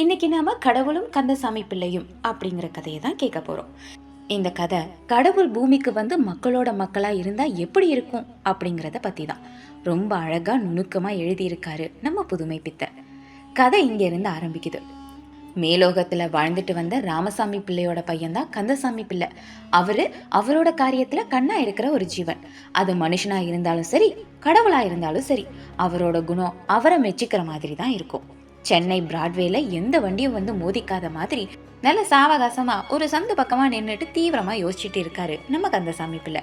இன்னைக்கு நாம கடவுளும் கந்தசாமி பிள்ளையும் அப்படிங்கிற கதையை தான் கேட்க போறோம். இந்த கதை கடவுள் பூமிக்கு வந்து மக்களோட மக்களா இருந்தா எப்படி இருக்கும் அப்படிங்கிறத பத்தி தான் ரொம்ப அழகா நுணுக்கமா எழுதியிருக்காரு நம்ம புதுமை பித்த கதை இங்க இருந்து ஆரம்பிக்குது. மேலோகத்தில் வாழ்ந்துட்டு வந்த ராமசாமி பிள்ளையோட பையன்தான் கந்தசாமி பிள்ளை. அவர் அவரோட காரியத்தில் கண்ணாக இருக்கிற ஒரு ஜீவன். அது மனுஷனாக இருந்தாலும் சரி கடவுளாக இருந்தாலும் சரி அவரோட குணம் அவரை மெச்சிக்கிற மாதிரி தான் இருக்கும். சென்னை பிராட்வேல எந்த வண்டியும் வந்து மோதிக்காத மாதிரி நல்ல சாவகாசமா ஒரு சந்து பக்கமா நின்றுட்டு தீவிரமா யோசிச்சுட்டு இருக்காரு நம்ம கந்தசாமி பிள்ளை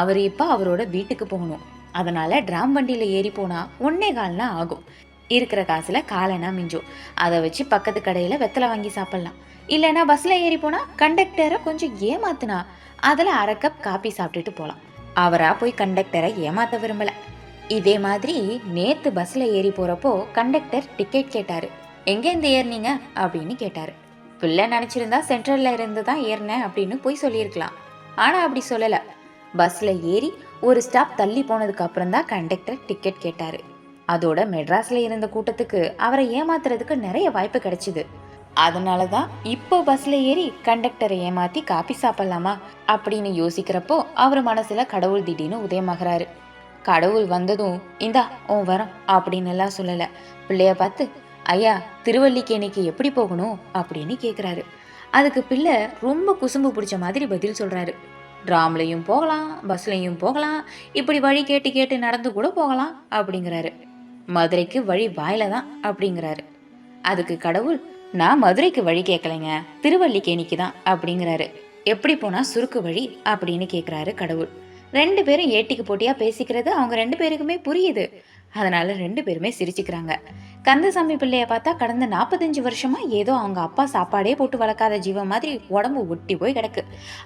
அவர் இப்போ அவரோட வீட்டுக்கு போகணும். அதனால டிராம் வண்டியில ஏறி போனா ஒன்னே கால்னா ஆகும். இருக்கிற காசுல காலனா மிஞ்சும். அதை வச்சு பக்கத்து கடையில வெத்தலை வாங்கி சாப்பிடலாம். இல்லைன்னா பஸ்ல ஏறி போனா கண்டக்டரை கொஞ்சம் ஏமாத்துனா அதில் அரை கப் காப்பி சாப்பிட்டுட்டு போகலாம் அவராக போய் கண்டக்டரை ஏமாற்ற விரும்பலை. இதே மாதிரி நேற்று பஸ்ஸில் ஏறி போகிறப்போ கண்டக்டர் டிக்கெட் கேட்டார். எங்கேருந்து ஏறினீங்க? அப்படின்னு கேட்டார். பிள்ளை நினச்சிருந்தா சென்ட்ரலில் இருந்து தான் ஏறினேன் அப்படின்னு போய் சொல்லியிருக்கலாம். ஆனால் அப்படி சொல்லலை. பஸ்ஸில் ஏறி ஒரு ஸ்டாப் தள்ளி போனதுக்கு அப்புறம் தான் கண்டக்டர் டிக்கெட் கேட்டார். அதோட மெட்ராஸில் இருந்த கூட்டத்துக்கு அவரை ஏமாத்துறதுக்கு நிறைய வாய்ப்பு கிடைச்சிது. அதனால தான் இப்போ பஸ்ஸில் ஏறி கண்டக்டரை ஏமாற்றி காப்பி சாப்பிட்லாமா அப்படின்னு யோசிக்கிறப்போ அவர் மனசில் கடவுள் திடீர்னு உதயமாகறாரு. கடவுள் வந்ததும் இந்தா உன் வரம் அப்படின்னு எல்லாம் சொல்லலை. பிள்ளைய பார்த்து ஐயா திருவல்லிக்கேணிக்கு எப்படி போகணும்? அப்படின்னு கேட்குறாரு அதுக்கு பிள்ளை ரொம்ப குசும்பு பிடிச்ச மாதிரி பதில் சொல்கிறாரு ட்ராம்லையும் போகலாம் பஸ்லையும் போகலாம் இப்படி வழி கேட்டு கேட்டு நடந்து கூட போகலாம் அப்படிங்கிறாரு. மதுரைக்கு வழி வாயில தான் அப்படிங்கிறாரு. அதுக்கு கடவுள் நான் மதுரைக்கு வழி கேட்கலைங்க திருவல்லிக்கேணிக்கு தான் அப்படிங்கிறாரு. எப்படி போனால் சுருக்கு வழி? அப்படின்னு கேட்குறாரு கடவுள். ரெண்டு பேரும் ஏட்டிக்கு போட்டியாக பேசிக்கிறது அவங்க ரெண்டு பேருக்குமே புரியுது. அதனால ரெண்டு பேருமே சிரிச்சுக்கிறாங்க. கந்தசாமி பிள்ளைய பார்த்தா கடந்த நாற்பத்தஞ்சு வருஷமா ஏதோ அவங்க அப்பா சாப்பாடே போட்டு வளர்க்காத ஜீவன் மாதிரி உடம்பு ஒட்டி போய் கிடக்கு.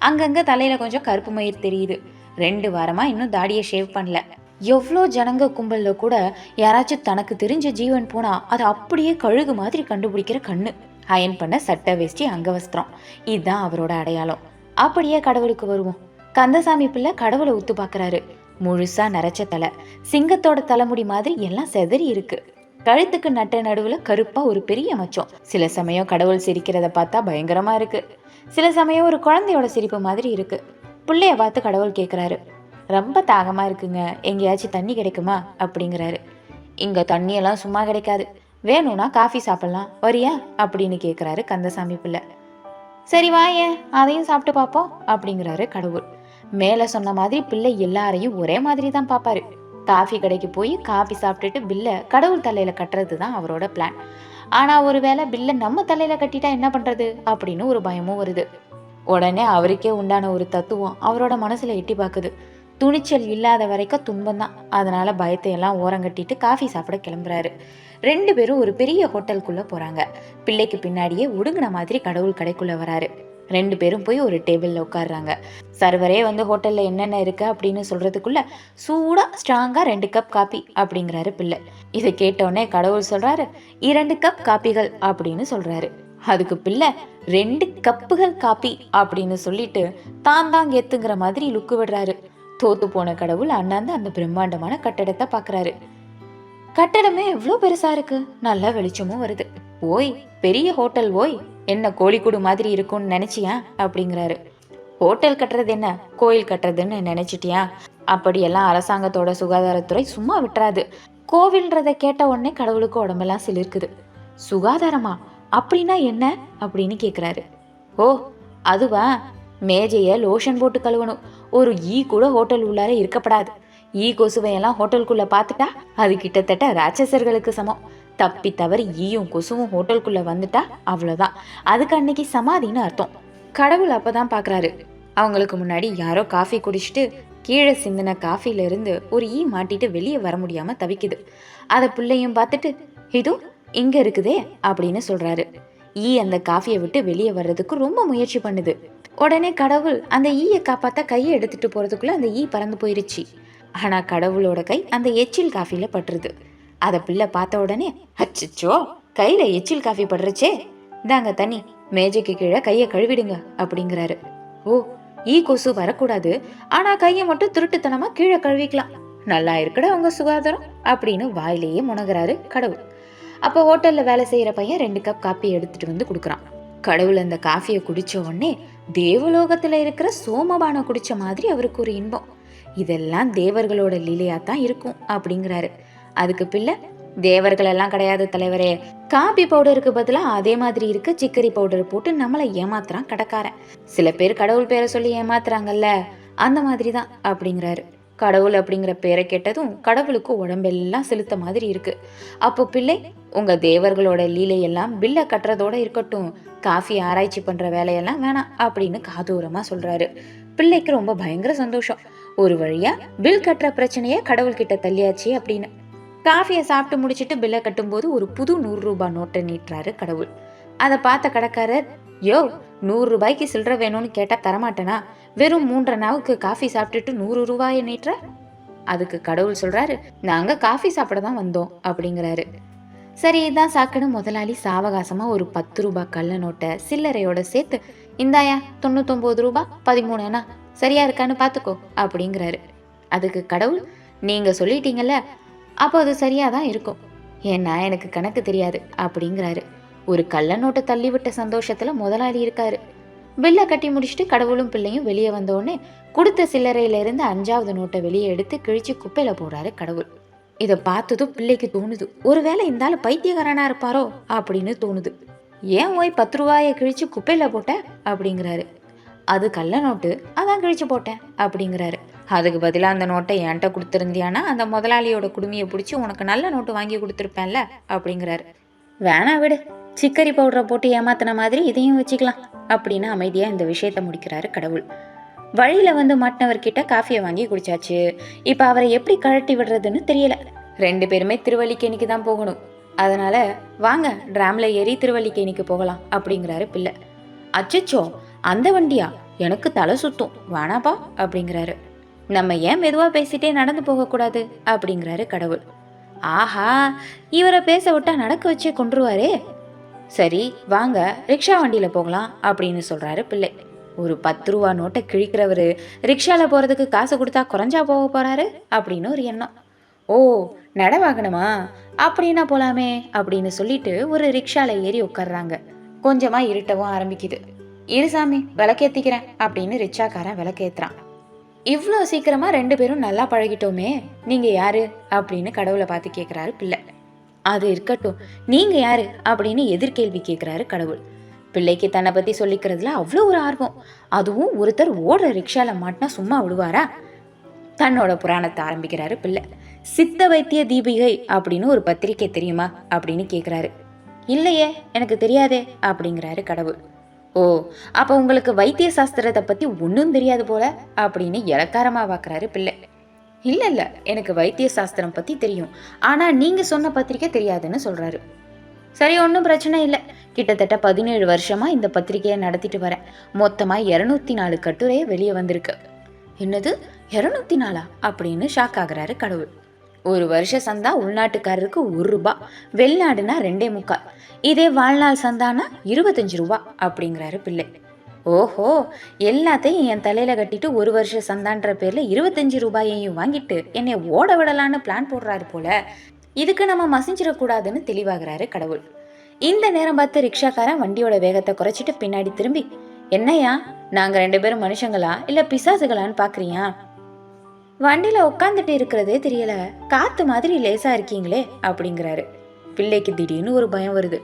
அங்கங்க தலையில கொஞ்சம் கருப்பு மயிர் தெரியுது. ரெண்டு வாரமா இன்னும் தாடியை ஷேவ் பண்ணல. எவ்வளோ ஜனங்க கும்பலில் கூட யாராச்சும் தனக்கு தெரிஞ்ச ஜீவன் போனால் அது அப்படியே கழுகு மாதிரி கண்டுபிடிக்கிற கண்ணு. அயன் பண்ண சட்டை வேஷ்டி அங்கவஸ்திரம் இதுதான் அவரோட அடையாளம். அப்படியே கடவுளுக்கு வருவோம். கந்தசாமி பிள்ளை கடவுளை உத்து பார்க்குறாரு. முழுசா நரைச்ச தலை. சிங்கத்தோட தலைமுடி மாதிரி எல்லாம் செதறி இருக்கு. கழுத்துக்கு நட்ட நடுவுல கருப்பா ஒரு பெரிய மச்சம். சில சமயம் கடவுள் சிரிக்கிறத பார்த்தா பயங்கரமா இருக்கு. சில சமயம் ஒரு குழந்தையோட சிரிப்பு மாதிரி இருக்கு. பிள்ளைய பார்த்து கடவுள் கேட்குறாரு ரொம்ப தாகமா இருக்குங்க. எங்கேயாச்சும் தண்ணி கிடைக்குமா? அப்படிங்கிறாரு. இங்க தண்ணியெல்லாம் சும்மா கிடைக்காது. வேணும்னா காஃபி சாப்பிடலாம். வரியா? அப்படின்னு கேட்குறாரு கந்தசாமி பிள்ளை. சரி வாயே அதையும் சாப்பிட்டு பார்ப்போம். அப்படிங்கிறாரு கடவுள். மேலே சொன்ன மாதிரி பிள்ளை எல்லாரையும் ஒரே மாதிரி தான் பார்ப்பாரு காஃபி கடைக்கு போய் காஃபி சாப்பிட்டுட்டு பில்லை கடவுள் தலையில கட்டுறது தான் அவரோட பிளான் ஆனா ஒருவேளை பில்லை நம்ம தலையில கட்டிட்டா என்ன பண்றது? அப்படின்னு ஒரு பயமும் வருது. உடனே அவருக்கே உண்டான ஒரு தத்துவம் அவரோட மனசுல எட்டி பார்க்குது துணிச்சல் இல்லாத வரைக்கும் துன்பம் தான் அதனால பயத்தை எல்லாம் ஓரங்கட்டிட்டு காஃபி சாப்பிட கிளம்புறாரு. ரெண்டு பேரும் ஒரு பெரிய ஹோட்டலுக்குள்ள போறாங்க. பிள்ளைக்கு பின்னாடியே ஒடுங்கின மாதிரி கடவுள் கடைக்குள்ள வராரு. ரெண்டு பேரும் போய் ஒரு டேபிள்ல உட்காடுறாங்க சர்வரே வந்து ஹோட்டலில் என்னென்ன இருக்குது அப்படின்னு சொல்கிறதுக்குள்ளே சூடாக ஸ்ட்ராங்காக ரெண்டு கப் காப்பி அப்படிங்கிறாரு பிள்ளை. இதை கேட்டோடனே கடவுள் சொல்கிறாரு இரண்டு கப் காப்பிகள் அப்படின்னு சொல்கிறாரு அதுக்கு பிள்ளை ரெண்டு கப்புகள் காப்பி அப்படின்னு சொல்லிட்டு தான் தான் கெத்துங்கிற மாதிரி லுக்கு விடுறாரு. தோத்து போன கடவுள் அண்ணாந்து அந்த பிரம்மாண்டமான கட்டடத்தை பார்க்குறாரு கட்டடமே எவ்வளோ பெருசா இருக்கு. நல்லா வெளிச்சமும் வருது. ஓய் பெரிய ஹோட்டல் ஓய் என்ன கோழிக்கூடு மாதிரி இருக்கும்னு நினைச்சியா? அப்படிங்கிறாரு. ஹோட்டல் கட்டுறது என்ன? கோயில் கட்டுறதுன்னு நினைச்சிட்டியா? அப்படியெல்லாம் அரசாங்கத்தோட சுகாதாரத்துறை சும்மா விட்டுறாது. கோவில்ன்றத கேட்ட உடனே கடவுளுக்கு உடம்பெல்லாம் சிலிருக்குது. சுகாதாரமா? அப்படின்னா என்ன? அப்படின்னு கேக்குறாரு. ஓ அதுவா? மேஜைய லோஷன் போட்டு கழுவணும். ஒரு ஈ கூட ஹோட்டல் உள்ளார இருக்கப்படாது. ஈ கொசுவையெல்லாம் ஹோட்டலுக்குள்ள பார்த்துட்டா அது கிட்டத்தட்ட ராட்சசர்களுக்கு சமம். தப்பி தவறி ஈயும் கொசுவும் ஹோட்டலுக்குள்ள வந்துட்டா அவ்வளோதான் அதுக்கு அன்னைக்கு சமாதின்னு அர்த்தம். கடவுள் அப்பதான் பார்க்குறாரு அவங்களுக்கு முன்னாடி யாரோ காஃபி குடிச்சிட்டு கீழே சிந்தின காஃபில இருந்து ஒரு ஈ மாட்டிட்டு வெளியே வர முடியாமல் தவிக்குது. அதை பிள்ளையும் பார்த்துட்டு இதோ இங்கே இருக்குதே அப்படின்னு சொல்கிறாரு ஈ அந்த காஃபியை விட்டு வெளியே வர்றதுக்கு ரொம்ப முயற்சி பண்ணுது. உடனே கடவுள் அந்த ஈயை காப்பாற்ற கையை எடுத்துட்டு போகிறதுக்குள்ளே அந்த ஈ பறந்து போயிருச்சு. ஆனால் கடவுளோட கை அந்த எச்சில் காஃபியில் பட்டுருது. அதை பிள்ளை பார்த்த உடனே அச்சச்சோ கையில் எச்சில் காஃபி படுறச்சே தாங்க தண்ணி மேஜைக்கு கீழே கையை கழுவிடுங்க அப்படிங்கிறாரு. ஓ ஈ கொசு வரக்கூடாது. ஆனா கையை மட்டும் திருட்டுத்தனமா கீழே கழுவிக்கலாம். நல்லா இருக்குடா உங்க சுகாதாரம் அப்படின்னு வாயிலேயே முணகிறாரு கடவுள். அப்போ ஹோட்டலில் வேலை செய்கிற பையன் ரெண்டு கப் காப்பி எடுத்துட்டு வந்து கொடுக்குறான். கடவுள் அந்த காஃபியை குடிச்ச உடனே தேவலோகத்தில் இருக்கிற சோமபானம் குடிச்ச மாதிரி அவருக்கு ஒரு இன்பம். இதெல்லாம் தேவர்களோட லீலையா தான் இருக்கும் அப்படிங்கிறாரு. அதுக்கு பிள்ளை தேவர்கள் எல்லாம் கிடையாது தலைவரே. காபி பவுடருக்கு பதிலாக அதே மாதிரி இருக்கு சிக்கரி பவுடர் போட்டு நம்மளை ஏமாத்துறான் கடைக்காரன். சில பேர் கடவுள் பேரை சொல்லி ஏமாத்துறாங்கல்ல அந்த மாதிரி தான் அப்படிங்கிறாரு. கடவுள் அப்படிங்கிற பேரை கேட்டதும் கடவுளுக்கு உடம்பெல்லாம் செலுத்த மாதிரி இருக்கு. அப்போ பிள்ளை உங்க தேவர்களோட லீலையெல்லாம் பில்ல கட்டுறதோட இருக்கட்டும் காஃபி ஆராய்ச்சி பண்ற வேலையெல்லாம் வேணாம் அப்படின்னு காதூரமா சொல்றாரு. பிள்ளைக்கு ரொம்ப பயங்கர சந்தோஷம். ஒரு வழியா பில் கட்டுற பிரச்சனையை கடவுள்கிட்ட தள்ளியாச்சு அப்படின்னு. காஃபியை சாப்பிட்டு முடிச்சிட்டு பில்லை கட்டும்போது ஒரு புது நூறுரூபா நோட்டை நீட்டுறாரு கடவுள். அதை பார்த்த கடைக்காரர் யோ நூறு ரூபாய்க்கு சில்லற வேணும்னு கேட்டால் தரமாட்டேனா? வெறும் மூன்றரை நாவுக்கு காஃபி சாப்பிட்டுட்டு நூறு ரூபாயை நீட்டுற? அதுக்கு கடவுள் சொல்கிறாரு நாங்கள் காஃபி சாப்பிட தான் வந்தோம் அப்படிங்கிறாரு. சரி இதான் சாக்குன்னு முதலாளி சாவகாசமாக ஒரு பத்து ரூபாய் கள்ள நோட்டை சில்லறையோட சேர்த்து இந்தாயா தொண்ணூத்தொம்பது ரூபாய் பதிமூணுனா சரியா இருக்கான்னு பார்த்துக்கோ அப்படிங்கிறாரு. அதுக்கு கடவுள் நீங்கள் சொல்லிட்டீங்கல்ல அப்போ அது சரியாக தான் இருக்கும். ஏன்னா எனக்கு கணக்கு தெரியாது அப்படிங்கிறாரு. ஒரு கள்ள நோட்டை தள்ளி விட்ட முதலாளி இருக்காரு. பில்லை கட்டி முடிச்சுட்டு கடவுளும் பிள்ளையும் வெளியே வந்தோடனே கொடுத்த சில்லறையிலேருந்து அஞ்சாவது நோட்டை வெளியே எடுத்து கிழிச்சு குப்பையில் போடுறாரு கடவுள். இதை பார்த்ததும் பிள்ளைக்கு தோணுது ஒருவேளை இந்த ஆளு பைத்தியக்காரனா இருப்பாரோ அப்படின்னு தோணுது. ஏன் ஓய் பத்து ரூபாயை கிழிச்சு குப்பையில் போட்ட? அப்படிங்கிறாரு. அது கள்ள நோட்டு அதான் கிழிச்சு போட்டேன் அப்படிங்கிறாரு. அதுக்கு பதிலாக அந்த நோட்டை என்கிட்ட கொடுத்துருந்தியானா? அந்த முதலாளியோட குடுமையை பிடிச்சி உனக்கு நல்ல நோட்டு வாங்கி கொடுத்துருப்பேன்ல? அப்படிங்கிறாரு. வேணா விடு. சிக்கரி பவுடரை போட்டு ஏமாத்தின மாதிரி இதையும் வச்சுக்கலாம். அப்படின்னு அமைதியாக இந்த விஷயத்த முடிக்கிறாரு கடவுள். வழியில் வந்து மாட்டினவர்கிட்ட காஃபியை வாங்கி குடிச்சாச்சு. இப்போ அவரை எப்படி கழட்டி விடுறதுன்னு தெரியல. ரெண்டு பேருமே திருவல்லிக்கேணிக்கு தான் போகணும். அதனால வாங்க ட்ராமில் ஏறி திருவல்லிக்கேணிக்கு போகலாம் அப்படிங்கிறாரு பிள்ளை. அச்சச்சோ அந்த வண்டியா? எனக்கு தலை சுத்தும். வேணாப்பா அப்படிங்கிறாரு. நம்ம ஏன் மெதுவாக பேசிட்டே நடந்து போகக்கூடாது? அப்படிங்கிறாரு கடவுள். ஆஹா இவரை பேச விட்டா நடக்க வச்சே கொண்டுருவாரே சரி வாங்க ரிக்ஷா வண்டியில் போகலாம் அப்படின்னு சொல்கிறாரு பிள்ளை. ஒரு பத்து ரூபா நோட்டை கிழிக்கிறவர் ரிக்ஷாவில் போகிறதுக்கு காசு கொடுத்தா குறைஞ்சா போக போகிறாரு அப்படின்னு ஒரு எண்ணம். ஓ நடவாகணுமா அப்படின்னா போகலாமே அப்படின்னு சொல்லிட்டு ஒரு ரிக்ஷாவில் ஏறி உட்கார்றாங்க. கொஞ்சமாக இருட்டவும் ஆரம்பிக்குது. இரு சாமி விளக்கேற்றிக்கிறேன் அப்படின்னு ரிக்ஷாக்காரன் விளக்கேத்துறான். இவ்வளோ சீக்கிரமா ரெண்டு பேரும் நல்லா பழகிட்டோமே நீங்க யாரு? அப்படின்னு கடவுளை பார்த்து கேட்குறாரு பிள்ளை. அது இருக்கட்டும் நீங்க யாரு? அப்படின்னு எதிர்கேள்வி கேட்குறாரு கடவுள். பிள்ளைக்கு தன்னை பத்தி சொல்லிக்கிறதுல அவ்வளோ ஒரு ஆர்வம். அதுவும் ஒருத்தர் ஓடுற ரிக்ஷால மாட்டினா சும்மா விடுவாரா? தன்னோட புராணத்தை ஆரம்பிக்கிறாரு பிள்ளை. சித்த வைத்திய தீபிகை அப்படின்னு ஒரு பத்திரிக்கை தெரியுமா? அப்படின்னு கேட்குறாரு இல்லையே எனக்கு தெரியாதே அப்படிங்கிறாரு கடவுள். ஓ அப்போ உங்களுக்கு வைத்திய சாஸ்திரத்தை பற்றி ஒன்றும் தெரியாது போல அப்படின்னு இலக்காரமாக பார்க்குறாரு பிள்ளை. இல்லை இல்லை எனக்கு வைத்திய சாஸ்திரம் பற்றி தெரியும். ஆனால் நீங்கள் சொன்ன பத்திரிக்கை தெரியாதுன்னு சொல்கிறாரு சரி ஒன்றும் பிரச்சனை இல்லை. கிட்டத்தட்ட பதினேழு வருஷமாக இந்த பத்திரிக்கையை நடத்திட்டு வரேன். மொத்தமாக இரநூத்தி நாலு கட்டுரையே வெளியே வந்திருக்கு. என்னது? இரநூத்தி நாலா? அப்படின்னு ஷாக் ஆகுறாரு கடவுள். ஒரு வருஷ சந்தா உள்நாட்டுக்காரருக்கு ஒரு ரூபா வெளிநாடுனா ரெண்டே முக்கால். இதே வாழ்நாள் சந்தானா இருபத்தஞ்சு ரூபா அப்படிங்கிறாரு பிள்ளை. ஓஹோ எல்லாத்தையும் என் தலையில கட்டிட்டு ஒரு வருஷ சந்தான்ற பேர்ல இருபத்தஞ்சு ரூபாயையும் வாங்கிட்டு என்னை ஓட விடலான்னு பிளான் போடுறாரு போல. இதுக்கு நம்ம மசிஞ்சிடக்கூடாதுன்னு தெளிவாகிறாரு கடவுள். இந்த நேரம் பார்த்து ரிக்ஷாக்காரன் வண்டியோட வேகத்தை குறைச்சிட்டு பின்னாடி திரும்பி என்னையா நாங்க ரெண்டு பேரும் மனுஷங்களா? இல்ல பிசாசுகளான்னு பாக்குறியா? வண்டியில உட்காந்துட்டு இருக்கிறதே தெரியல. காத்து மாதிரி லேசா இருக்கீங்களே அப்படிங்கிறாரு. பிள்ளைக்கு திடீர்னு ஒரு பயம் வருது.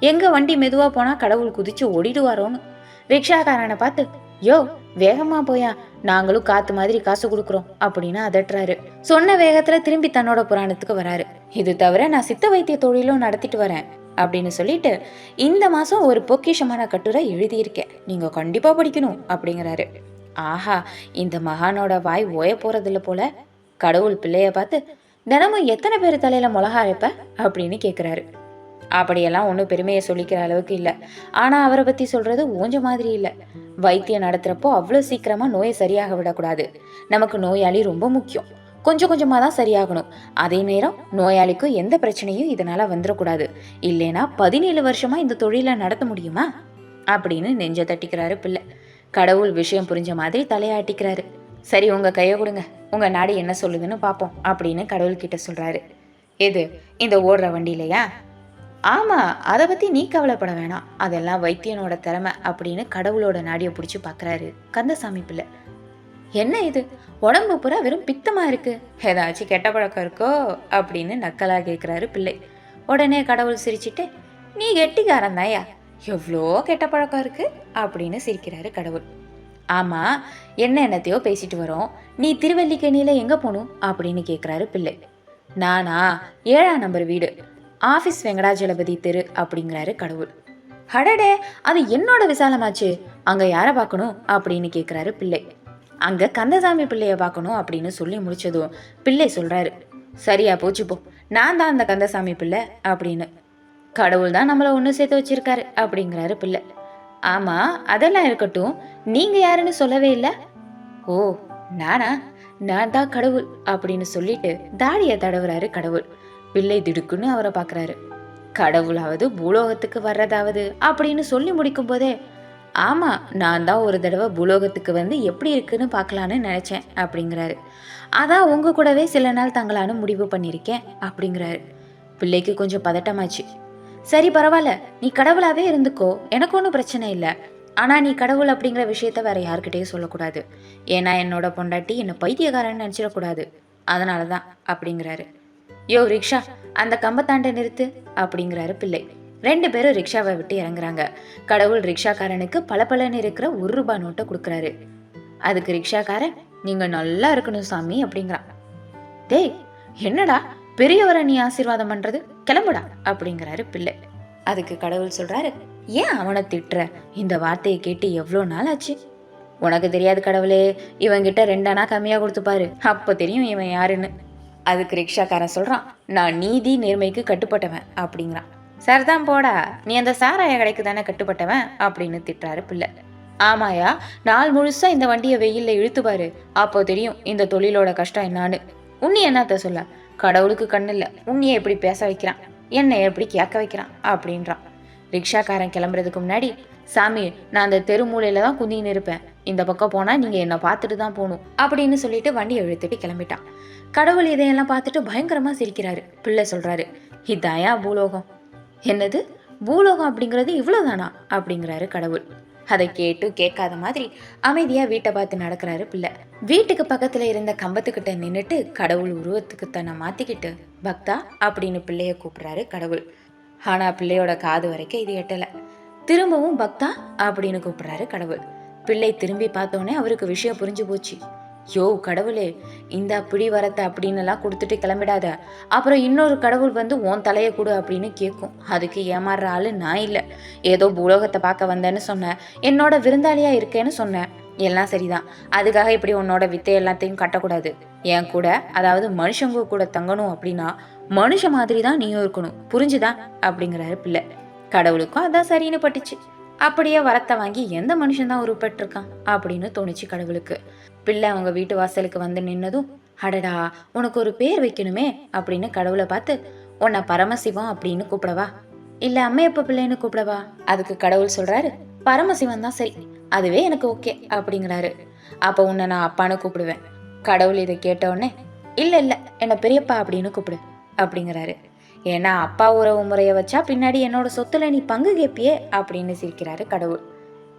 எங்க வண்டி மெதுவா போனா கடவுள் குதிச்சு ஓடிடுவாரோன்னு. ரிக்ஷாக்காரனை பார்த்து யோ வேகமா போயா நாங்களும் காத்து மாதிரி காசு கொடுக்குறோம் அப்படின்னு அதட்டுறாரு. சொன்ன வேகத்துல திரும்பி தன்னோட புராணத்துக்கு வராரு. இது தவிர நான் சித்த வைத்திய தொழிலும் நடத்திட்டு வரேன் அப்படின்னு சொல்லிட்டு இந்த மாசம் ஒரு பொக்கிஷமான கட்டுரை எழுதியிருக்கேன். நீங்க கண்டிப்பா படிக்கணும் அப்படிங்கிறாரு. ஆஹா இந்த மகானோட வாய் ஓய போறதில்ல போல. கடவுள் பிள்ளைய பார்த்து தினமும் எத்தனை பேர் தலையில மிளகா அரைப்ப? அப்படின்னு கேட்குறாரு அப்படியெல்லாம் ஒன்றும் பெருமையை சொல்லிக்கிற அளவுக்கு இல்லை. ஆனால் அவரை பற்றி சொல்கிறது ஊஞ்ச மாதிரி இல்லை. வைத்தியம் நடத்துகிறப்போ அவ்வளோ சீக்கிரமாக நோயை சரியாக விடக்கூடாது. நமக்கு நோயாளி ரொம்ப முக்கியம். கொஞ்சம் கொஞ்சமாக தான் சரியாகணும். அதே நேரம் நோயாளிக்கும் எந்த பிரச்சனையும் இதனால் வந்துடக்கூடாது இல்லைனா பதினேழு வருஷமாக இந்த தொழிலை நடத்த முடியுமா? அப்படின்னு நெஞ்ச தட்டிக்கிறாரு பிள்ளை. கடவுள் விஷயம் புரிஞ்ச மாதிரி தலையாட்டிக்கிறாரு. சரி உங்கள் கையை கொடுங்க. உங்கள் நாடு என்ன சொல்லுதுன்னு பார்ப்போம் அப்படின்னு கடவுள்கிட்ட சொல்கிறாரு எது இந்த ஓடுற வண்டியிலையா? ஆமாம் அதை பற்றி நீ கவலைப்பட வேணாம். அதெல்லாம் வைத்தியனோட திறமை அப்படின்னு கடவுளோட நாடியை பிடிச்சி பார்க்குறாரு கந்தசாமி பிள்ளை. என்ன இது? உடம்பு பூரா வெறும் பித்தமாக இருக்குது ஏதாச்சும் கெட்ட பழக்கம் இருக்கோ அப்படின்னு நக்கலாக கேட்குறாரு பிள்ளை. உடனே கடவுள் சிரிச்சிட்டு நீ கெட்டிக்காரன் தாயா எவ்வளோ கெட்ட பழக்கம் இருக்குது அப்படின்னு சிரிக்கிறாரு கடவுள். ஆமாம் என்ன என்னத்தையோ பேசிட்டு வரோம். நீ திருவல்லிக்கேணியில் எங்கே போகணும் அப்படின்னு கேட்குறாரு பிள்ளை. நானா ஏழாம் நம்பர் வீடு. ஆஃபீஸ் வெங்கடாஜலபதி தெரு அப்படிங்கிறாரு கடவுள். அடடே அது என்னோட விசாலமாச்சு. அங்கே யாரை பார்க்கணும் அப்படின்னு கேட்குறாரு பிள்ளை. அங்கே கந்தசாமி பிள்ளைய பார்க்கணும் அப்படின்னு சொல்லி முடிச்சதும் பிள்ளை சொல்கிறாரு சரியா போச்சு போ. நான் தான் அந்த கந்தசாமி பிள்ளை அப்படின்னு. கடவுள் தான் நம்மளை ஒன்று சேர்த்து வச்சிருக்காரு அப்படிங்கிறாரு பிள்ளை. ஆமாம் அதெல்லாம் இருக்கட்டும். நீங்கள் யாருன்னு சொல்லவே இல்லை. ஓ நானா? நான் தான் கடவுள் அப்படின்னு சொல்லிட்டு தாடியை தடவுறாரு கடவுள். பிள்ளை திடுக்குன்னு அவரை பார்க்குறாரு கடவுளாவது பூலோகத்துக்கு வர்றதாவது அப்படின்னு சொல்லி முடிக்கும் போதே ஆமாம் நான் தான் ஒரு தடவை பூலோகத்துக்கு வந்து எப்படி இருக்குன்னு பார்க்கலான்னு நினச்சேன் அப்படிங்கிறாரு. அதான் உங்க கூடவே சில நாள் தங்களான்னு முடிவு பண்ணியிருக்கேன் அப்படிங்கிறாரு. பிள்ளைக்கு கொஞ்சம் பதட்டமாச்சு. சரி பரவாயில்ல. நீ கடவுளாவே இருந்துக்கோ. எனக்கு ஒன்றும் பிரச்சனை இல்லை. ஆனால் நீ கடவுள் அப்படிங்கிற விஷயத்த வேற யாருக்கிட்டேயும் சொல்லக்கூடாது. ஏன்னா என்னோட பொண்டாட்டி என்னை பைத்தியக்காரன்னு நினச்சிடக்கூடாது. அதனால தான் அப்படிங்கிறாரு. யோ ரிக்ஷா அந்த கம்பத்தாண்டை நிறுத்து அப்படிங்கிறாரு பிள்ளை. ரெண்டு பேரும் ரிக்ஷாவை விட்டு இறங்குறாங்க. கடவுள் ரிக்ஷாக்காரனுக்கு பளபளன்னு இருக்கிற ஒரு ரூபாய் நோட்டை கொடுக்குறாரு. அதுக்கு ரிக்ஷாக்காரன் நீங்கள் நல்லா இருக்கணும் சாமி அப்படிங்கிறான். டேய் என்னடா? பெரியவரை நீ ஆசீர்வாதம் பண்றது கிளம்புடா அப்படிங்கிறாரு பிள்ளை. அதுக்கு கடவுள் சொல்றாரு ஏன் அவனை திட்டுற? இந்த வார்த்தையை கேட்டு எவ்வளோ நாள் ஆச்சு? உனக்கு தெரியாது கடவுளே இவங்கிட்ட ரெண்டனா கம்மியாக கொடுத்துப்பாரு அப்போ தெரியும் இவன் யாருன்னு. அதுக்கு ரிக்ஷாக்காரன் சொல்கிறான் நான் நீதி நேர்மைக்கு கட்டுப்பட்டவன் அப்படிங்கிறான். சார் தான் போடா நீ அந்த சாராய கடைக்கு தானே கட்டுப்பட்டவன்? அப்படின்னு திட்டுறாரு பிள்ளை. ஆமாயா நாள் முழுசா இந்த வண்டியை வெயிலில் இழுத்துப்பாரு அப்போ தெரியும் இந்த தொழிலோட கஷ்டம் என்னான்னு. உன்னி என்னத்த சொல்ல கடவுளுக்கு கண்ணு இல்லை உன்னியை எப்படி பேச வைக்கிறான். என்னை எப்படி கேட்க வைக்கிறான்? அப்படின்றான். ரிக்ஷாக்காரன் கிளம்புறதுக்கு முன்னாடி சாமி நான் அந்த தெரு மூலையில தான் குந்தின்னு இருப்பேன். இந்த பக்கம் போனா நீங்க என்னை பார்த்துட்டு தான் போகணும். அப்படின்னு சொல்லிட்டு வண்டியை இழுத்துட்டு கிளம்பிட்டான். கடவுள் இதையெல்லாம் பார்த்துட்டு பயங்கரமா சிரிக்கிறாரு. பிள்ளை சொல்றாரு இதாயா பூலோகம்? என்னது? பூலோகம் அப்படிங்கிறது இவ்வளோதானா அப்படிங்கிறாரு கடவுள். அதை கேட்டு கேட்காத மாதிரி அமைதியாக வீட்டை பார்த்து நடக்கிறாரு பிள்ளை. வீட்டுக்கு பக்கத்தில் இருந்த கம்பத்துக்கிட்ட நின்றுட்டு கடவுள் உருவத்துக்கு தன்னை மாற்றிக்கிட்டு பக்தா அப்படின்னு பிள்ளைய கூப்பிட்றாரு கடவுள். ஆனால் பிள்ளையோட காது வரைக்கும் இது எட்டலை. திரும்பவும் பக்தா அப்படின்னு கூப்பிட்றாரு கடவுள். பிள்ளை திரும்பி பார்த்தோன்னே அவருக்கு விஷயம் புரிஞ்சு போச்சு. யோ கடவுளே இந்த பிடி வரத்தை அப்படின்னு எல்லாம் கொடுத்துட்டு கிளம்பிடாத. அப்புறம் இன்னொரு கடவுள் வந்து உன் தலையை கொடு அப்படின்னு கேட்கும் அதுக்கு ஏமாறுற ஆள் நான் இல்லை. ஏதோ பூலோகத்தை பார்க்க வந்தேன்னு சொன்னேன். என்னோட விருந்தாளியாக இருக்கேன்னு சொன்னேன். எல்லாம் சரிதான். அதுக்காக இப்படி உன்னோட வித்தை எல்லாத்தையும் கட்டக்கூடாது. என் கூட அதாவது மனுஷங்க கூட தங்கணும் அப்படின்னா மனுஷ மாதிரி தான் நீயும் இருக்கணும். புரிஞ்சுதா? அப்படிங்கிறாரு பிள்ளை. கடவுளுக்கும் அதான் சரின்னு பட்டுச்சு. அப்படியே வரத்தை வாங்கி எந்த மனுஷன் தான் உருப்பட்டிருக்கான்? அப்படின்னு தோணுச்சு கடவுளுக்கு. பிள்ளை அவங்க வீட்டு வாசலுக்கு வந்து நின்னதும் அடடா உனக்கு ஒரு பேர் வைக்கணுமே அப்படின்னு கடவுளை பார்த்து உன்னை பரமசிவம் அப்படின்னு கூப்பிடவா? இல்ல அம்மையப்ப பிள்ளைன்னு கூப்பிடவா? அதுக்கு கடவுள் சொல்றாரு பரமசிவன் தான் சரி அதுவே எனக்கு ஓகே அப்படிங்கிறாரு. அப்ப உன்னை நான் அப்பான்னு கூப்பிடுவேன். கடவுள் இதை கேட்ட உடனே இல்ல இல்ல என்னை பெரியப்பா அப்படின்னு கூப்பிடு அப்படிங்கிறாரு. ஏன்னா அப்பா உறவு முறையை வச்சா பின்னாடி என்னோட சொத்துல நீ பங்கு கேட்பியே அப்படின்னு சிரிக்கிறாரு கடவுள்.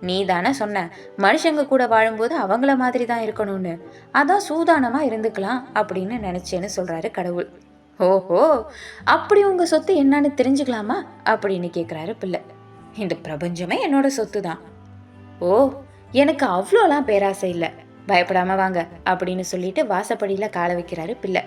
நீ தானே சொன்ன. மனுஷங்க கூட வாழும்போது அவங்கள மாதிரி தான் இருக்கணும்னு. அதான் சூதானமாக இருந்துக்கலாம் அப்படின்னு நினச்சேன்னு சொல்கிறாரு கடவுள். ஓஹோ அப்படி உங்கள் சொத்து என்னன்னு தெரிஞ்சுக்கலாமா? அப்படின்னு கேட்குறாரு பிள்ளை. இந்த பிரபஞ்சமே என்னோட சொத்து தான் ஓ எனக்கு அவ்வளோலாம் பேராசை இல்லை. பயப்படாம வாங்க அப்படின்னு சொல்லிட்டு வாசப்படியில் காலை வைக்கிறாரு பிள்ளை.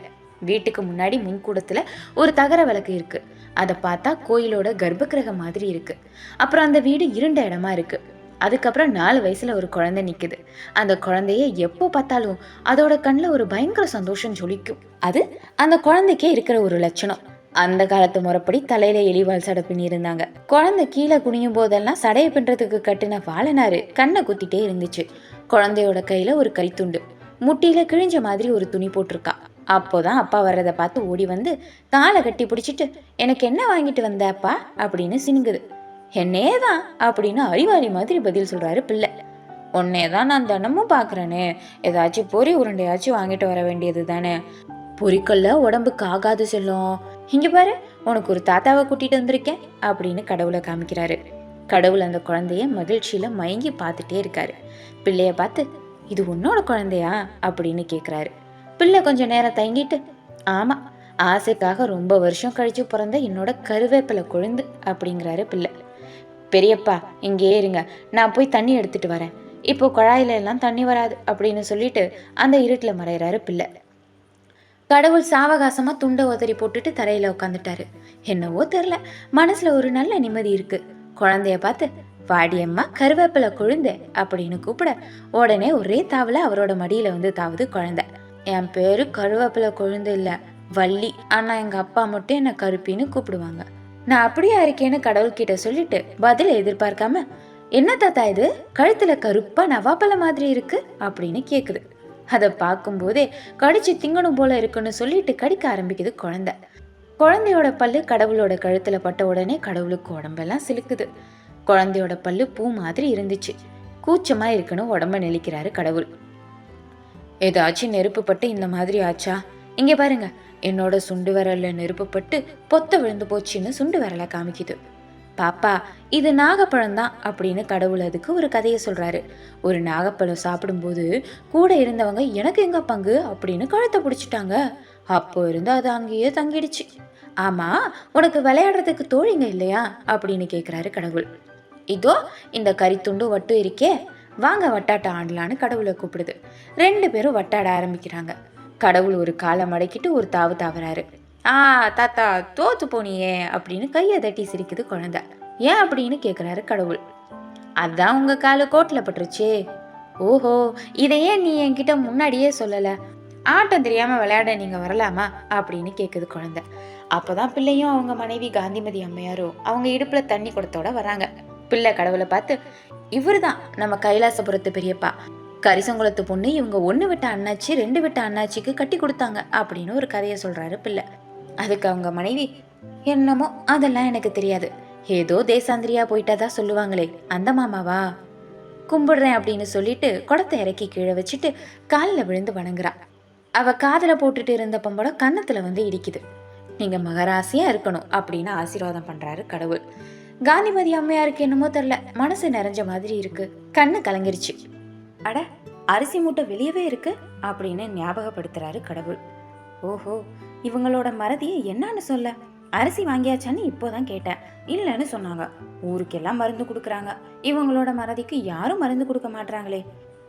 வீட்டுக்கு முன்னாடி முன்கூடத்தில் ஒரு தகர விளக்கு இருக்குது அதை பார்த்தா கோயிலோட கர்ப்பகிரகம் மாதிரி இருக்குது அப்புறம் அந்த வீடு இருண்ட இடமா இருக்குது அதுக்கப்புறம் நாலு வயசுல ஒரு குழந்தை நிக்குது. அந்த குழந்தைய எப்போ பார்த்தாலும் அதோட கண்ணில் ஒரு பயங்கர சந்தோஷம் ஜொலிக்கும். அது அந்த குழந்தைக்கே இருக்கிற ஒரு லட்சணம். அந்த காலத்து முறைப்படி தலையில எலிவால் சடை பின்னிருந்தாங்க குழந்தை கீழே குனியும் போதெல்லாம் சடையை பின்றதுக்கு கட்டின வாழனாறு கண்ணை குத்திட்டே இருந்துச்சு. குழந்தையோட கையில ஒரு கைத்துண்டு முட்டியில கிழிஞ்ச மாதிரி ஒரு துணி போட்டிருக்கா. அப்போதான் அப்பா வர்றதை பார்த்து ஓடி வந்து காலை கட்டி பிடிச்சிட்டு எனக்கு என்ன வாங்கிட்டு வந்த அப்பா அப்படின்னு சினுங்குது. என்னே தான் அப்படின்னு அறிவாளி மாதிரி பதில் சொல்கிறாரு பிள்ளை. உன்னே தான் நான் தினமும் பார்க்குறேனே. ஏதாச்சும் பொறி உருண்டையாச்சும் வாங்கிட்டு வர வேண்டியது தானே. பொறிக்கல்ல உடம்புக்கு ஆகாது செல்லும். இங்கே பாரு உனக்கு ஒரு தாத்தாவை கூட்டிகிட்டு வந்திருக்கேன் அப்படின்னு கடவுளை காமிக்கிறாரு. கடவுள் அந்த குழந்தைய மகிழ்ச்சியில் மயங்கி பார்த்துட்டே இருக்காரு. பிள்ளைய பார்த்து இது உன்னோட குழந்தையா? அப்படின்னு கேட்குறாரு பிள்ளை கொஞ்சம் நேரம் தயங்கிட்டு ஆமாம் ஆசைக்காக ரொம்ப வருஷம் கழித்து பிறந்த என்னோட கருவேப்பிலை கொழுந்து அப்படிங்கிறாரு பிள்ளை. பெரியப்பா இங்கேயே இருங்க. நான் போய் தண்ணி எடுத்துட்டு வரேன். இப்போ குழாயில எல்லாம் தண்ணி வராது அப்படின்னு சொல்லிட்டு அந்த இருட்டில் மறையிறாரு பிள்ளை. கடவுள் சாவகாசமாக துண்டை உதறி போட்டுட்டு தரையில் உட்காந்துட்டாரு என்னவோ தெரில மனசில் ஒரு நல்ல நிம்மதி இருக்கு. குழந்தைய பார்த்து வாடியம்மா கருவேப்பிலை கொழுந்தே அப்படின்னு கூப்பிட உடனே ஒரே தாவல அவரோட மடியில் வந்து தாவுது குழந்தை. என் பேரு கருவேப்பிலை கொழுந்து இல்லை வள்ளி. ஆனால் எங்கள் அப்பா மட்டும் என்னை கருப்பின்னு கூப்பிடுவாங்க. நான் அப்படியே இருக்கேன்னு கடவுள்கிட்ட சொல்லிட்டு பதில எதிர்பார்க்காம என்ன தாத்தா இது? கழுத்துல கருப்பா நவாப்பழ மாதிரி இருக்கு? அப்படின்னு கேக்குது. அதை பார்க்கும்போதே கடிச்சு திங்கணும் போல இருக்குன்னு சொல்லிட்டு கடிக்க ஆரம்பிக்குது குழந்தை. குழந்தையோட பல்லு கடவுளோட கழுத்துல பட்ட உடனே கடவுளுக்கு உடம்பெல்லாம் சிலுக்குது. குழந்தையோட பல்லு பூ மாதிரி இருந்துச்சு. கூச்சமா இருக்குன்னு உடம்ப நெளிக்கிறாரு கடவுள். ஏதாச்சும் நெருப்பு பட்டு இந்த மாதிரி ஆச்சா? இங்க பாருங்க என்னோட சுண்டு விரலில் நெருப்பப்பட்டு பொத்த விழுந்து போச்சுன்னு சுண்டு விரலை காமிக்குது. பாப்பா இது நாகப்பழம்தான் அப்படின்னு கடவுள் அதுக்கு ஒரு கதையை சொல்கிறாரு ஒரு நாகப்பழம் சாப்பிடும்போது கூட இருந்தவங்க எனக்கு எங்க பங்கு? அப்படின்னு கழுத்தை பிடிச்சிட்டாங்க. அப்போ இருந்து அது அங்கேயே தங்கிடுச்சு. ஆமாம் உனக்கு விளையாடுறதுக்கு தோழிங்க இல்லையா? அப்படின்னு கேட்குறாரு கடவுள். இதோ இந்த கறித்துண்டு வட்டு இருக்கே வாங்க வட்டாட்டம் ஆடலான்னு கடவுளை கூப்பிடுது. ரெண்டு பேரும் வட்டாட ஆரம்பிக்கிறாங்க. கடவுள் ஒரு காலை மடக்கிட்டு ஒரு தாவு தாவறாரு. ஆ தாத்தா தோத்து போனியே அப்படின்னு கையை தட்டி சிரிக்குது குழந்தை. ஏன் அப்படின்னு கேட்குறாரு கடவுள். அதான் உங்கள் காலு கோட்டில் பட்டுருச்சே. ஓஹோ இதை ஏன் நீ என்கிட்ட முன்னாடியே சொல்லலை? ஆட்டம் தெரியாமல் விளையாட நீங்கள் வரலாமா? அப்படின்னு கேக்குது குழந்தை. அப்பதான் பிள்ளையும் அவங்க மனைவி காந்திமதி அம்மையாரும் அவங்க இடுப்பில் தண்ணி குடத்தோட வராங்க பிள்ளை கடவுளை பார்த்து இவருதான் நம்ம கைலாசபுரத்து பெரியப்பா. கரிசங்குளத்து பொண்ணு இவங்க ஒன்று விட்ட அண்ணாச்சி ரெண்டு விட்ட அண்ணாச்சிக்கு கட்டி கொடுத்தாங்க அப்படின்னு ஒரு கதையை சொல்கிறாரு பிள்ளை. அதுக்கு அவங்க மனைவி என்னமோ அதெல்லாம் எனக்கு தெரியாது. ஏதோ தேசாந்திரியா போயிட்டதா சொல்லுவாங்களே அந்த மாமாவா? கும்பிடுறேன் அப்படின்னு சொல்லிட்டு குடத்தை இறக்கி கீழே வச்சுட்டு காலில் விழுந்து வணங்குறா. அவ காதில் போட்டுட்டு இருந்த பம்போட கன்னத்தில் வந்து இடிக்குது. நீங்க மகராசியா இருக்கணும் அப்படின்னு ஆசீர்வாதம் பண்றாரு கடவுள். காந்திமதி அம்மையாருக்கு என்னமோ தெரில மனசு நிறைஞ்ச மாதிரி இருக்கு. கண்ணு கலங்கிருச்சு. அட அரிசி மூட்டை வெளியவே இருக்கு அப்படின்னு ஞாபகப்படுத்துறாரு கடவுள். ஓஹோ இவங்களோட மறதியை என்னன்னு சொல்ல? அரிசி வாங்கியாச்சான்னு இப்போதான் கேட்டேன். இல்லைன்னு சொன்னாங்க. ஊருக்கெல்லாம் மருந்து கொடுக்குறாங்க. இவங்களோட மறதிக்கு யாரும் மருந்து கொடுக்க மாட்றாங்களே.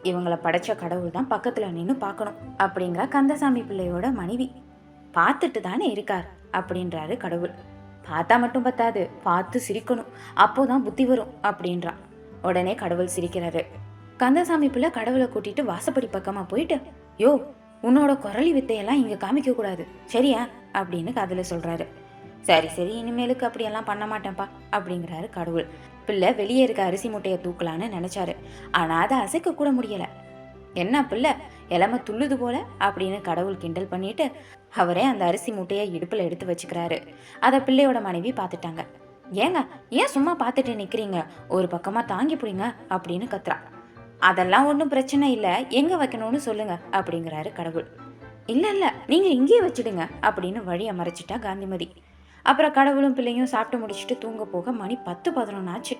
இவங்களை படைச்ச கடவுள் தான் பக்கத்தில் நின்று பார்க்கணும் அப்படிங்கிற கந்தசாமி பிள்ளையோட மனைவி. பார்த்துட்டு தானே இருக்கார் அப்படின்றாரு கடவுள். பார்த்தா மட்டும் பத்தாது பார்த்து சிரிக்கணும். அப்போதான் புத்தி வரும் அப்படின்றான் உடனே கடவுள் சிரிக்கிறாரு. கந்தசாமி பிள்ளை கடவுளை கூட்டிட்டு வாசப்படி பக்கமா போயிட்டு யோ உன்னோட குரலி வித்தையெல்லாம் இங்க காமிக்க கூடாது சரியா? அப்படின்னு காதுல சொல்றாரு. சரி சரி இனிமேலுக்கு அப்படியெல்லாம் பண்ண மாட்டேன்ப்பா அப்படிங்கிறாரு கடவுள். பிள்ளை வெளியே இருக்க அரிசி மூட்டையை தூக்கலான்னு நினைச்சாரு. ஆனா அதை அசைக்க கூட முடியல. என்ன பிள்ளை இளம துள்ளுது போல? அப்படின்னு கடவுள் கிண்டல் பண்ணிட்டு அவரே அந்த அரிசி மூட்டையை இடுப்புல எடுத்து வச்சுக்கிறாரு. அதை பிள்ளையோட மனைவி பார்த்துட்டாங்க. ஏங்க ஏன் சும்மா பார்த்துட்டு நிக்கிறீங்க? ஒரு பக்கமா தாங்கி பிடிங்க அப்படின்னு கத்துறா. அதெல்லாம் ஒன்றும் பிரச்சனை இல்லை. எங்கே வைக்கணும்னு சொல்லுங்க அப்படிங்கிறாரு கடவுள். இல்லை இல்லை நீங்கள் இங்கேயே வச்சிடுங்க அப்படின்னு வழியை மறைச்சிட்டா காந்திமதி. அப்புறம் கடவுளும் பிள்ளையும் சாப்பிட்டு முடிச்சுட்டு தூங்க போக மணி பத்து பதினொன்று ஆச்சு.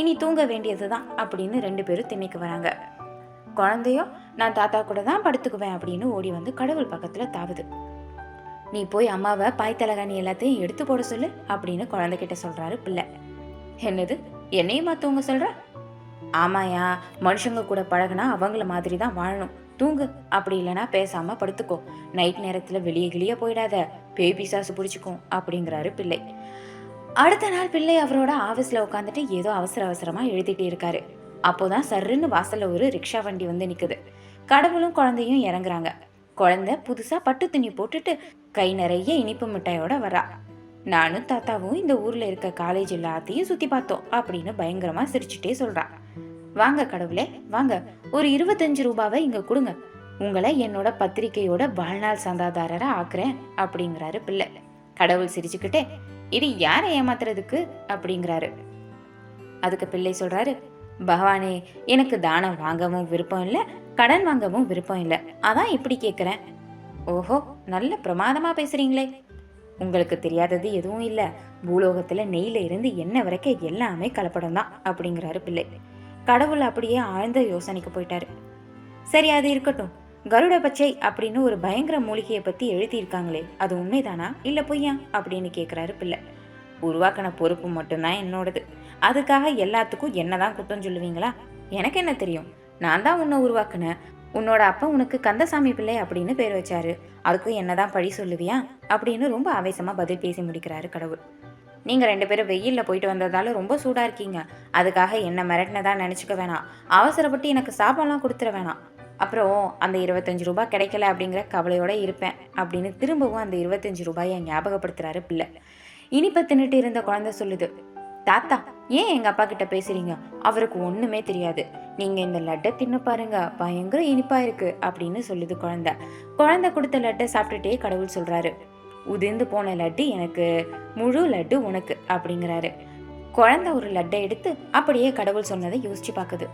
இனி தூங்க வேண்டியது தான் அப்படின்னு ரெண்டு பேரும் திண்ணைக்கு வராங்க. குழந்தையோ நான் தாத்தா கூட தான் படுத்துக்குவேன் அப்படின்னு ஓடி வந்து கடவுள் பக்கத்தில் தாவுது. நீ போய் அம்மாவை பாய்த்தலகாணி எல்லாத்தையும் எடுத்து போட சொல்லு அப்படின்னு குழந்தைகிட்ட சொல்கிறாரு பிள்ளை. என்னது என்னையுமா தூங்க சொல்கிற ஆமாயா மனுஷங்க கூட பழகுனா அவங்கள மாதிரி தான் வாழணும். தூங்கு அப்படி இல்லைன்னா பேசாம படுத்துக்கோ. நைட் நேரத்துல வெளியே கிளியே போயிடாத. பேய் பிசாசு பிடிச்சிக்கும் அப்படிங்கிறாரு பிள்ளை. அடுத்த நாள் பிள்ளை அவரோட ஆஃபீஸில் உட்காந்துட்டு ஏதோ அவசர அவசரமாக எழுதிட்டு இருக்காரு. அப்போதான் சர்ருன்னு வாசலில் ஒரு ரிக்ஷா வண்டி வந்து நிற்குது கடவுளும் குழந்தையும் இறங்குறாங்க. குழந்தை புதுசாக பட்டு துணி போட்டுட்டு கை நிறைய இனிப்பு மிட்டாயோட வரா. நானும் தாத்தாவும் இந்த ஊரில் இருக்க காலேஜ் எல்லாத்தையும் சுற்றி பார்த்தோம் அப்படின்னு பயங்கரமாக சிரிச்சுட்டே சொல்கிறான் வாங்க கடவுளே வாங்க. ஒரு இருபத்தஞ்சு ரூபாவை இங்க கொடுங்க. உங்களை என்னோட பத்திரிகையோட வாழ்நாள் சந்தாதாரரா ஆக்குறேன் அப்படிங்கிறாரு பிள்ளை. கடவுள் சிரிச்சுக்கிட்டே இது யாரை ஏமாத்துறதுக்கு? அப்படிங்கிறாரு. அதுக்கு பிள்ளை சொல்றாரு பகவானே எனக்கு தானம் வாங்கவும் விருப்பம் இல்லை கடன் வாங்கவும் விருப்பம் இல்லை. அதான் இப்படி கேட்குறேன் ஓஹோ நல்ல பிரமாதமா பேசுறீங்களே. உங்களுக்கு தெரியாதது எதுவும் இல்லை. பூலோகத்தில் நெய்ல இருந்து எண்ணெய் வரைக்கும் எல்லாமே கலப்படம் தான் அப்படிங்கிறாரு பிள்ளை. கடவுள் அப்படியே ஆழ்ந்த யோசனைக்கு போயிட்டாரு. சரி அது இருக்கட்டும். கருட பச்சை அப்படின்னு ஒரு பயங்கர மூலிகையை பற்றி எழுதியிருக்காங்களே அது உண்மைதானா? இல்லை பொய்யா? அப்படின்னு கேட்குறாரு பிள்ளை. உருவாக்கின பொறுப்பு மட்டும்தான் என்னோடது. அதுக்காக எல்லாத்துக்கும் என்னதான் குத்தம் சொல்லுவீங்களா? எனக்கு என்ன தெரியும்? நான் தான் உன்னை உருவாக்குனேன். உன்னோட அப்பா உனக்கு கந்தசாமி பிள்ளை அப்படின்னு பேர் வச்சாரு. அதுக்கும் என்னதான் பழி சொல்லுவியா? அப்படின்னு ரொம்ப ஆவேசமா பதில் பேசி முடிக்கிறாரு கடவுள். நீங்கள் ரெண்டு பேரும் வெயில்ல போயிட்டு வந்ததால ரொம்ப சூடாக இருக்கீங்க. அதுக்காக என்ன மிரட்டினதா நினச்சிக்க வேணாம். அவசரப்பட்டு எனக்கு சாப்பாடெலாம் கொடுத்துட வேணாம். அப்புறம் அந்த இருபத்தஞ்சு ரூபாய் கிடைக்கல அப்படிங்கிற கவலையோடு இருப்பேன் அப்படின்னு திரும்பவும் அந்த இருபத்தஞ்சு ரூபாயை ஞாபகப்படுத்துறாரு பிள்ளை. இனிப்பை தின்னுட்டு இருந்த குழந்தை சொல்லுது தாத்தா ஏன் எங்கள் அப்பா கிட்ட பேசுகிறீங்க அவருக்கு ஒன்றுமே தெரியாது. நீங்கள் இந்த லட்டை தின்னு பாருங்க பயங்கர இனிப்பாக இருக்குது அப்படின்னு சொல்லுது குழந்தை. குழந்தை கொடுத்த லட்டை சாப்பிட்டுட்டே கடவுள் சொல்கிறாரு உதிர்ந்து போன லட்டு எனக்கு முழு லட்டு உனக்கு அப்படிங்கிறாரு. குழந்தை ஒரு லட்டை எடுத்து அப்படியே கடவுள் சொன்னதை யோசிச்சு பார்க்குது.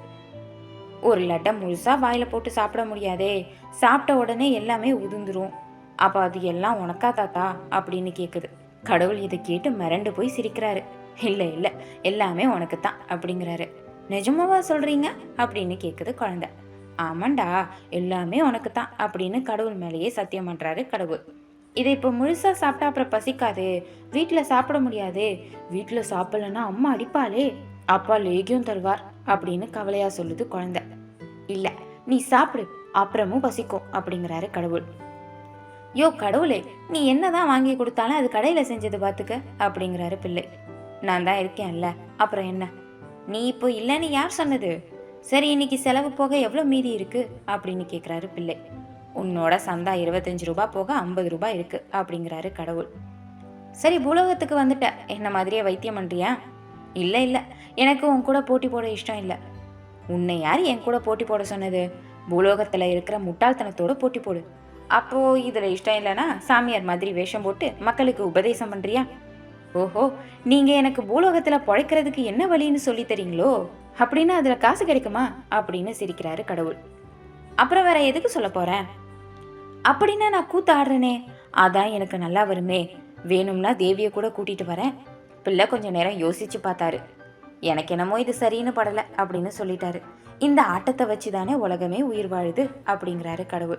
ஒரு லட்டை முழுசாக வாயில் போட்டு சாப்பிட முடியாதே சாப்பிட்ட உடனே எல்லாமே உதிர்ந்துரும். அப்போ அது எல்லாம் உனக்கா தாத்தா? அப்படின்னு கேட்குது கடவுள் இதை கேட்டு மிரண்டு போய் சிரிக்கிறாரு. இல்லை இல்லை எல்லாமே உனக்கு தான் அப்படிங்கிறாரு. நிஜமாவா சொல்கிறீங்க அப்படின்னு கேட்குது குழந்தை. ஆமாண்டா எல்லாமே உனக்கு தான் அப்படின்னு கடவுள் மேலேயே சத்தியம் பண்ணுறாரு கடவுள். இதை இப்போ முழுசாக சாப்பிட்டா அப்புறம் பசிக்காது? வீட்டில் சாப்பிட முடியாது? வீட்டில் சாப்பிடலன்னா அம்மா அடிப்பாளே. அப்பா லேகியம் தருவார் அப்படின்னு கவலையாக சொல்லுது குழந்தை. இல்லை நீ சாப்பிடு அப்புறமும் பசிக்கும் அப்படிங்கிறாரு கடவுள். யோ கடவுளே நீ என்னதான் வாங்கி கொடுத்தாலும் அது கடையில் செஞ்சது பார்த்துக்க அப்படிங்கிறாரு பிள்ளை. நான் தான் இருக்கேன்ல அப்புறம் என்ன? நீ இப்போ இல்லைன்னு யார் சொன்னது? சரி இன்னைக்கு செலவு போக எவ்வளோ மீதி இருக்கு? அப்படின்னு கேட்குறாரு பிள்ளை. உன்னோட சந்தா இருபத்தஞ்சு ரூபாய் போக ஐம்பது ரூபாய் இருக்கு அப்படிங்கிறாரு கடவுள். சரி பூலோகத்துக்கு வந்துட்ட. என்ன மாதிரியே வைத்தியம் பண்றியா? இல்லை இல்லை. எனக்கு உன் கூட போட்டி போட இஷ்டம் இல்லை. உன்னை யார் என் கூட போட்டி போட சொன்னது? பூலோகத்தில் இருக்கிற முட்டாள்தனத்தோட போட்டி போடு. அப்போ இதில் இஷ்டம் இல்லைன்னா சாமியார் மாதிரி வேஷம் போட்டு மக்களுக்கு உபதேசம் பண்றியா? ஓஹோ நீங்கள் எனக்கு பூலோகத்தில் பழைக்கிறதுக்கு என்ன வழின்னு சொல்லி தரீங்களோ? அப்படின்னா அதில் காசு கிடைக்குமா? அப்படின்னு சிரிக்கிறாரு கடவுள். அப்புறம் வேற எதுக்கு சொல்ல போறேன் அப்படின்னா நான் கூத்து ஆடுறேனே அதான் எனக்கு நல்லா வருமே. வேணும்னா தேவியை கூட கூட்டிகிட்டு வரேன். பிள்ளை கொஞ்சம் நேரம் யோசித்து பார்த்தாரு. எனக்கு என்னமோ இது சரின்னு படலை அப்படின்னு சொல்லிட்டாரு. இந்த ஆட்டத்தை வச்சு தானே உலகமே உயிர் வாழுது அப்படிங்கிறாரு கடவுள்.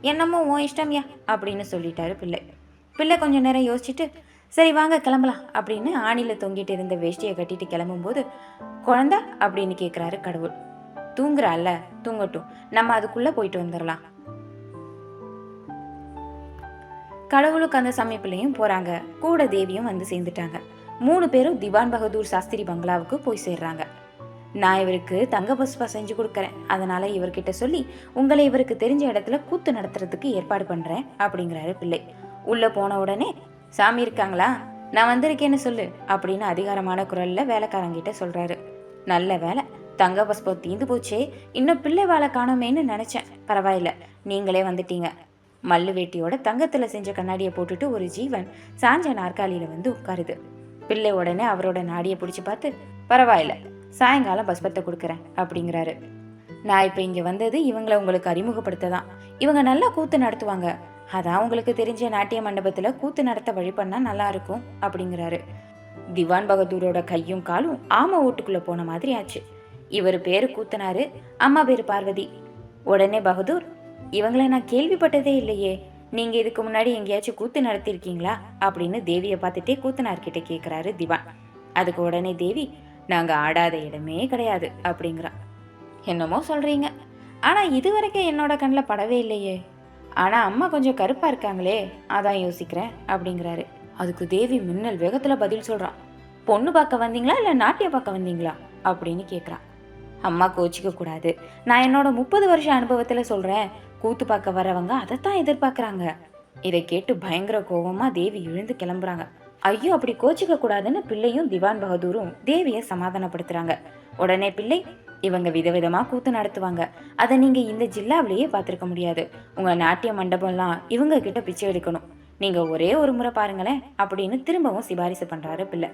என்னமோ உன் இஷ்டம்யா அப்படின்னு சொல்லிட்டாரு பிள்ளை. பிள்ளை கொஞ்சம் நேரம் யோசிச்சுட்டு சரி வாங்க கிளம்பலாம் அப்படின்னு ஆணில தொங்கிட்டு இருந்த வேஷ்டியை கட்டிட்டு கிளம்பும்போது குழந்தா? அப்படின்னு கேட்குறாரு கடவுள். தூங்குறாள்ல தூங்கட்டும். நம்ம அதுக்குள்ளே போயிட்டு வந்துடலாம் கடவுளுக்கு அந்த சமயப்பிள்ளையும் போறாங்க. கூட தேவியும் வந்து சேர்ந்துட்டாங்க. மூணு பேரும் திவான் பகதூர் சாஸ்திரி பங்களாவுக்கு போய் சேர்றாங்க. நான் இவருக்கு தங்க புஷ்பா செஞ்சு கொடுக்குறேன். அதனால இவர்கிட்ட சொல்லி உங்களை இவருக்கு தெரிஞ்ச இடத்துல கூத்து நடத்துறதுக்கு ஏற்பாடு பண்றேன் அப்படிங்கிறாரு பிள்ளை. உள்ள போன உடனே சாமி இருக்காங்களா? நான் வந்திருக்கேன்னு சொல்லு அப்படின்னு அதிகாரமான குரல்ல வேலைக்காரங்கிட்ட சொல்றாரு. நல்ல வேலை. தங்க புஷ்பம் தீந்து போச்சே. இன்னும் பிள்ளை வாழை காணோமேன்னு நினைச்சேன். பரவாயில்ல. நீங்களே வந்துட்டீங்க. மல்லு வேட்டியோட தங்கத்துல செஞ்ச கண்ணாடியை போட்டுட்டு ஒரு ஜீவன் சாஞ்ச நாற்காலியில வந்து உட்காருது. பிள்ளை உடனே அவரோட நாடியை பிடிச்சி பார்த்து பரவாயில்ல சாயங்காலம் பஸ்பத்தை கொடுக்குறேன் அப்படிங்கிறாரு. நான் இப்போ இங்கே வந்தது இவங்களை உங்களுக்கு அறிமுகப்படுத்த தான் இவங்க நல்லா கூத்து நடத்துவாங்க. அதான் உங்களுக்கு தெரிஞ்ச நாட்டிய மண்டபத்தில் கூத்து நடத்த வழி பண்ணால் நல்லா இருக்கும் அப்படிங்கிறாரு. திவான் பகதூரோட கையும் காலும் ஆமை வீட்டுக்குள்ளே போன மாதிரி ஆச்சு. இவர் பேரு கூத்தனாரு அம்மா பேர் பார்வதி. உடனே பகதூர் இவங்களை நான் கேள்விப்பட்டதே இல்லையே. நீங்க இதுக்கு முன்னாடி எங்கேயாச்சும் கூத்து நடத்திருக்கீங்களா அப்படின்னு தேவியை பார்த்துட்டே கூத்தனார்கிட்ட கேட்குறாரு திவான். அதுக்கு உடனே தேவி நாங்கள் ஆடாத இடமே கிடையாது அப்படிங்கிறா என்னமோ சொல்றீங்க. ஆனால் இது வரைக்கும் என்னோட கண்ணில் படவே இல்லையே. ஆனால் அம்மா கொஞ்சம் கருப்பா இருக்காங்களே அதான் யோசிக்கிறேன் அப்படிங்கிறாரு. அதுக்கு தேவி மின்னல் வேகத்தில் பதில் சொல்கிறான் பொண்ணு பார்க்க வந்தீங்களா இல்லை நாட்டிய பார்க்க வந்தீங்களா? அப்படின்னு கேட்குறான் அம்மா கோச்சிக்க கூடாது. நான் என்னோட முப்பது வருஷ அனுபவத்தில் சொல்கிறேன் கூத்து பார்க்க வரவங்க அதைத்தான் எதிர்பார்க்குறாங்க. இதை கேட்டு பயங்கர கோவமா தேவி எழுந்து கிளம்புறாங்க. ஐயோ அப்படி கோச்சிக்க கூடாதுன்னு பிள்ளையும் திவான் பகதூரும் தேவியை சமாதானப்படுத்துறாங்க. உடனே பிள்ளை இவங்க விதவிதமா கூத்து நடத்துவாங்க. அதை நீங்க இந்த ஜில்லாவிலேயே பார்த்துருக்க முடியாது. உங்க நாட்டிய மண்டபம்லாம் இவங்க கிட்ட பிச்சை எடுக்கணும். நீங்க ஒரே ஒரு முறை பாருங்களேன் அப்படின்னு திரும்பவும் சிபாரிசு பண்றாரு பிள்ளை.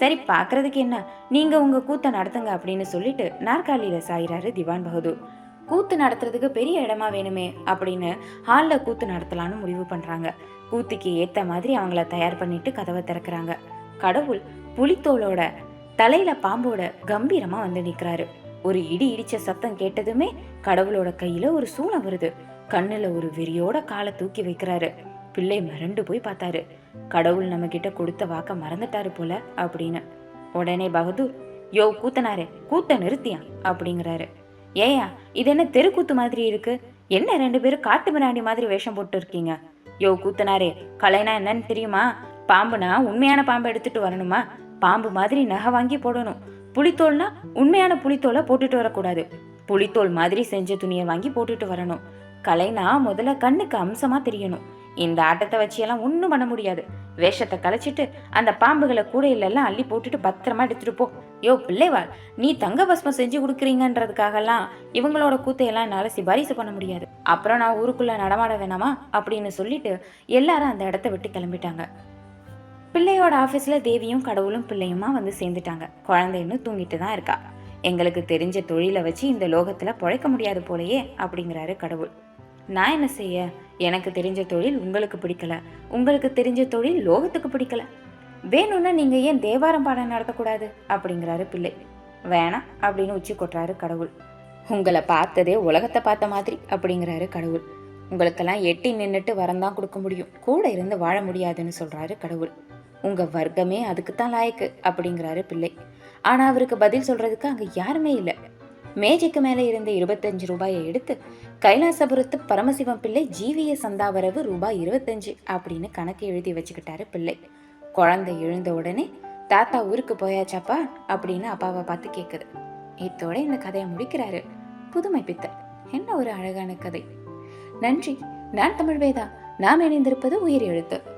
சரி பார்க்கறதுக்கு என்ன? நீங்க உங்க கூத்தை நடத்துங்க அப்படின்னு சொல்லிட்டு நாற்காலியில சாயிறாரு திவான் பகதூர். கூத்து நடத்துறதுக்கு பெரிய இடமா வேணுமே அப்படின்னு ஹாலில் கூத்து நடத்தலான்னு முடிவு பண்ணுறாங்க கூத்துக்கு ஏற்ற மாதிரி அவங்கள தயார் பண்ணிட்டு கதவை திறக்கறாங்க. கடவுள் புலித்தோலோட தலையில பாம்போட கம்பீரமா வந்து நிற்கிறாரு ஒரு இடி இடிச்ச சத்தம் கேட்டதுமே கடவுளோட கையில ஒரு சூளம் வருது. கண்ணுல ஒரு வெறியோட காலை தூக்கி வைக்கிறாரு. பிள்ளை மிரண்டு போய் பார்த்தாரு. கடவுள் நம்ம கிட்ட கொடுத்த வாக்க மறந்துட்டாரு போல அப்படின்னு. உடனே பகதூர் யோ கூத்தனாரு கூத்த நிறுத்தியா? அப்படிங்கிறாரு. ஏயா இது என்ன தெருக்கூத்து மாதிரி இருக்கு? என்ன ரெண்டு பேரும் காட்டு மிராண்டி மாதிரி வேஷம் போட்டு இருக்கீங்க யோ கூத்தனாரே கலைனா என்னன்னு தெரியுமா? பாம்புனா உண்மையான பாம்பை எடுத்துட்டு வரணுமா? பாம்பு மாதிரி நகை வாங்கி போடணும். புளித்தோல்னா உண்மையான புளித்தோலை போட்டுட்டு வரக்கூடாது. புளித்தோல் மாதிரி செஞ்ச துணியை வாங்கி போட்டுட்டு வரணும். கலைனா முதல்ல கண்ணுக்கு அம்சமா தெரியணும். இந்த ஆட்டத்தை வச்சியெல்லாம் ஒன்றும் பண்ண முடியாது. வேஷத்தை கலைச்சிட்டு அந்த பாம்புகளை கூடையிலெல்லாம் அள்ளி போட்டுட்டு பத்திரமா எடுத்துட்டு போ. யோ பிள்ளைவாள் நீ தங்க பஸ்மம் செஞ்சு கொடுக்குறீங்கன்றதுக்காகலாம் இவங்களோட கூத்தையெல்லாம் என்னால் சிபாரிசு பண்ண முடியாது. அப்புறம் நான் ஊருக்குள்ளே நடமாட வேணாமா அப்படின்னு சொல்லிட்டு எல்லாரும் அந்த இடத்த விட்டு கிளம்பிட்டாங்க. பிள்ளையோட ஆஃபீஸில் தேவியும் கடவுளும் பிள்ளையுமா வந்து சேர்ந்துட்டாங்க. குழந்தை இன்னும் தூங்கிட்டு தான் இருக்கா. எங்களுக்கு தெரிஞ்ச தொழிலை வச்சு இந்த லோகத்தில் பிழைக்க முடியாது போலயே அப்படிங்கிறாரு கடவுள். நான் என்ன செய்ய? எனக்கு தெரிஞ்ச தொழில் உங்களுக்கு பிடிக்கல. உங்களுக்கு தெரிஞ்ச தொழில் லோகத்துக்கு பிடிக்கல. வேணும்னா நீங்கள் ஏன் தேவாரம் பாடம் நடத்தக்கூடாது? அப்படிங்கிறாரு பிள்ளை. வேணாம் அப்படின்னு உச்சி கொட்டுறாரு கடவுள். உங்களை பார்த்ததே உலகத்தை பார்த்த மாதிரி அப்படிங்கிறாரு கடவுள். உங்களுக்கெல்லாம் எட்டி நின்றுட்டு வரந்தான் கொடுக்க முடியும். கூட இருந்து வாழ முடியாதுன்னு சொல்கிறாரு கடவுள். உங்கள் வர்க்கமே அதுக்கு தான் லாயக்கு அப்படிங்கிறாரு பிள்ளை. ஆனால் அவருக்கு பதில் சொல்கிறதுக்கு அங்கே யாருமே இல்லை. மேஜைக்கு மேலே இருந்த இருபத்தஞ்சு ரூபாயை எடுத்து கைலாசபுரத்து பரமசிவம் பிள்ளை ஜீவிய சந்தாவரவு ரூபாய் இருபத்தஞ்சு அப்படின்னு கணக்கு எழுதி வச்சுக்கிட்டாரு பிள்ளை. குழந்தை எழுந்த உடனே தாத்தா ஊருக்கு போயாச்சாப்பா? அப்படின்னு அப்பாவை பார்த்து கேட்குது இத்தோட இந்த கதையை முடிக்கிறாரு புதுமை பித்தர் என்ன ஒரு அழகான கதை. நன்றி. நான் தமிழ் வேதா நாம் இணைந்திருப்பது உயிர் எழுத்து.